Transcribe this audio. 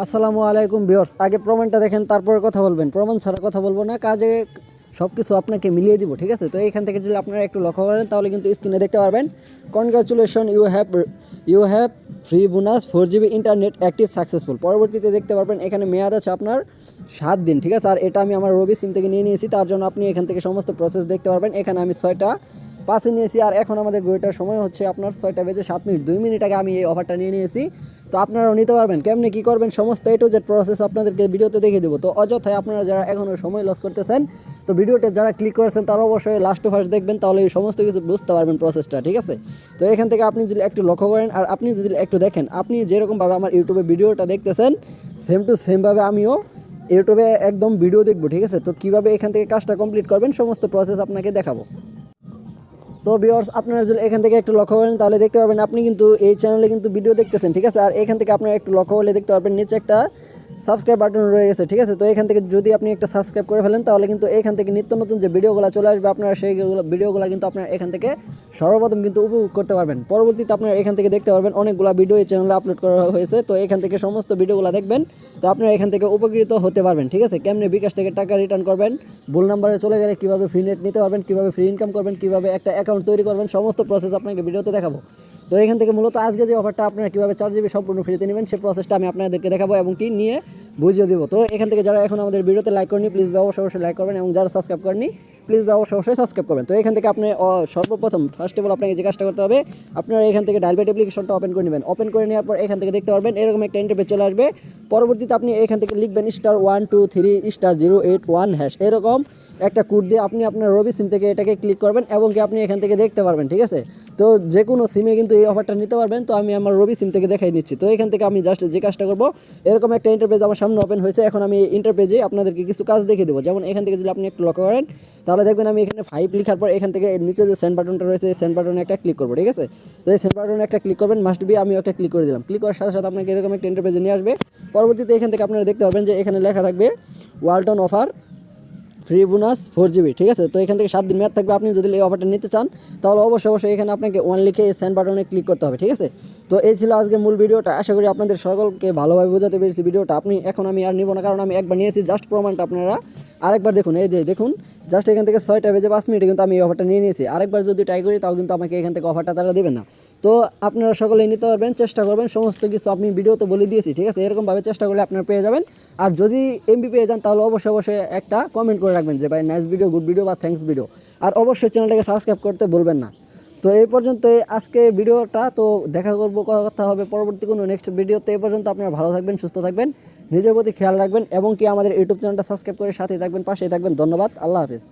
আসসালামু আলাইকুম ভিউয়ার্স। আগে প্রমাণটা দেখেন, তারপরে কথা বলবেন। প্রমাণ ছাড়া কথা বলব না, কাজে সব কিছু আপনাকে মিলিয়ে দিব, ঠিক আছে? তো এইখান থেকে যদি আপনারা একটু লক্ষ্য করেন, তাহলে কিন্তু স্ক্রিনে দেখতে পারবেন। Congratulation you have you have free bonus four GB internet active successful পরবর্তীতে দেখতে পারবেন, এখানে মেয়াদ আছে আপনার সাত দিন, ঠিক আছে? আর এটা আমি আমার রবি সিম থেকে নিয়ে নিয়েছি, তার জন্য আপনি এখান থেকে সমস্ত প্রসেস দেখতে পারবেন। এখানে আমি ছয়টা পাশে নিয়েছি, আর এখন আমাদের বইটার সময় হচ্ছে আপনার ছয়টা বেজে সাত মিনিট। দুই মিনিট আগে আমি এই অফারটা নিয়ে নিয়েছি। তো আপনারাও নিতে পারবেন। কেমনি কী করবেন, সমস্ত এ টু জেড প্রসেস আপনাদেরকে ভিডিওতে দেখে দেবো। তো অযথায় আপনারা যারা এখনও সময় লস করতেছেন, তো ভিডিওতে যারা ক্লিক করেছেন, তারা অবশ্যই লাস্ট ফার্স্ট দেখবেন, তাহলে এই সমস্ত কিছু বুঝতে পারবেন প্রসেসটা ঠিক আছে? তো এখান থেকে আপনি যদি একটু লক্ষ্য করেন, আর আপনি যদি একটু দেখেন, আপনি যেরকমভাবে আমার ইউটিউবে ভিডিওটা দেখতেছেন সেম টু সেমভাবে আমিও ইউটিউবে একদম ভিডিও দেখব, ঠিক আছে? তো কীভাবে এখান থেকে কাজটা কমপ্লিট করবেন, সমস্ত প্রসেস আপনাকে দেখাবো। তো ভিওর্স আপনারা যদি এখান থেকে একটু লক্ষ্য করেন, তাহলে দেখতে পারবেন আপনি কিন্তু এই চ্যানেলে কিন্তু ভিডিও দেখতেছেন, ঠিক আছে? আর এখান থেকে আপনারা একটু লক্ষ্য করলে দেখতে পারবেন, নিচে একটা সাবস্ক্রাইব বাটন রয়ে গেছে, ঠিক আছে? তো এখান থেকে যদি আপনি একটা সাবস্ক্রাইব করে ফেলেন, তাহলে কিন্তু এখান থেকে নিত্য নতুন যে ভিডিওগুলো চলে আসবে, আপনারা সেইগুলো ভিডিওগুলো কিন্তু আপনারা এখান থেকে সর্বপ্রথম কিন্তু উপভোগ করতে পারবেন। পরবর্তীতে আপনারা এখান থেকে দেখতে পারবেন, অনেকগুলো ভিডিও এই চ্যানেলে আপলোড করা হয়েছে। তো এখান থেকে সমস্ত ভিডিওগুলো দেখবেন, তো আপনারা এখান থেকে উপকৃত হতে পারবেন, ঠিক আছে? কেমনি বিকাশ থেকে টাকা রিটার্ন করবেন, ভুল নাম্বারে চলে গেলে কীভাবে ফ্রি নেট নিতে পারবেন, কীভাবে ফ্রি ইনকাম করবেন, কীভাবে একটা অ্যাকাউন্ট তৈরি করবেন, সমস্ত প্রসেস আপনাকে ভিডিওতে দেখাবো। তো এখান থেকে মূলত আজকে যে অফারটা আপনারা কীভাবে চার জিবি সম্পূর্ণ ফ্রিতে নেবেন সেই প্রসেসটা আমি আপনাদেরকে দেখাবো এবং কি নিয়ে বুঝিয়ে দেবো। তো এখান থেকে যারা এখন আমাদের ভিডিওতে লাইক করেনি প্লিজ অবশ্যই অবশ্যই লাইক করবেন এবং যারা সাবস্ক্রাইব করেনি প্লিজ অবশ্যই অবশ্যই সাবস্ক্রাইব করবেন। তো এখান থেকে আপনি সর্বপ্রথম ফার্স্ট অফ অল আপনাকে যে কাজটা করতে হবে, আপনারা এখান থেকে ডাইলবেট অ্যাপ্লিকেশনটা ওপেন করে নেবেন। ওপেন করে নেওয়ার পর এখান থেকে দেখতে পারবেন, এরকম একটা ইন্টারপেজ চলে আসবে। পরবর্তীতে আপনি এখান থেকে লিখবেন star one two three star zero eight one hash এরকম একটা কোড দিয়ে আপনি আপনার রবি সিম থেকে এটাকে ক্লিক করবেন এবং কি আপনি এখান থেকে দেখতে পারবেন, ঠিক আছে? তো যে কোনো সিমে কিন্তু এই অফারটা নিতে পারবেন। তো আমি আমার রবি সিম থেকে দেখাই নিচ্ছি তো এখান থেকে আমি জাস্ট যে কাজটা করব, এরকম একটা ইন্টারপেজ আমার সামনে ওপেন হয়েছে, এখন আমি ইন্টার ইন্টারপেজে আপনাদেরকে কিছু কাজ দেখে দেবো। যেমন এখান থেকে যদি আপনি একটু লক্ষ্য করেন, তাহলে দেখবেন আমি এখানে ফাইভ লিখার পর এখান থেকে নিচে যে সেন্ড বাটনটা রয়েছে, এই সেন্ড বাটনে একটা ক্লিক করব, ঠিক আছে? তো এই সেন্ড বাটনে একটা ক্লিক করবেন মাস্ট বি আমি একটা ক্লিক করে দিলাম। ক্লিক করার সাথে সাথে আপনাকে এরকম একটা ইন্টারপেজে নিয়ে আসবে। পরবর্তীতে এখান থেকে আপনারা দেখতে পাবেন যে এখানে লেখা থাকবে Walton offer free bonus four GB ঠিক আছে? তো এখান থেকে সাত দিন মেয়াদ থাকবে। আপনি যদি এই অফারটা নিতে চান, তাহলে অবশ্যই অবশ্যই এখানে আপনাকে ওয়ান লিখে এই সেন্ড বাটনে ক্লিক করতে হবে, ঠিক আছে? তো এই ছিল আজকে মূল ভিডিওটা। আশা করি আপনাদের সকলকে ভালোভাবে বোঝাতে পেরেছি ভিডিওটা। আপনি, এখন আমি আর নিব না, কারণ আমি একবার নিয়েছি জাস্ট প্রমাণটা আপনারা আরেকবার দেখুন, এই যে দেখুন জাস্ট এখান থেকে ছয়টা বেজে পাঁচ মিনিটে কিন্তু আমি এই অফারটা নিয়ে নিয়েছি। আরেকবার যদি ট্রাই করি, তাও কিন্তু আমাকে এখান থেকে অফারটা তারা দেবেন না। তো আপনারা সকলেই নিতে পারবেন, চেষ্টা করবেন, সমস্ত কিছু আপনি ভিডিওতে বলে দিয়েছি, ঠিক আছে? এরকমভাবে চেষ্টা করলে আপনারা পেয়ে যাবেন। আর যদি এমবি পেয়ে যান, তাহলে অবশ্যই অবশ্যই একটা কমেন্ট করে রাখবেন যে, ভাই নাইস ভিডিও গুড ভিডিও বা থ্যাঙ্কস ভিডিও আর অবশ্যই চ্যানেলটাকে সাবস্ক্রাইব করতে বলবেন না। তো এই পর্যন্ত আজকে ভিডিওটা, তো দেখা করব, কথা হবে পরবর্তী কোনো নেক্সট ভিডিওতে এই পর্যন্ত আপনারা ভালো থাকবেন, সুস্থ থাকবেন, নিজের প্রতি খেয়াল রাখবেন, এবং কি আমাদের ইউটিউব চ্যানেলটা সাবস্ক্রাইব করে সাথেই থাকবেন, পাশেই থাকবেন। ধন্যবাদ, আল্লাহ হাফিজ।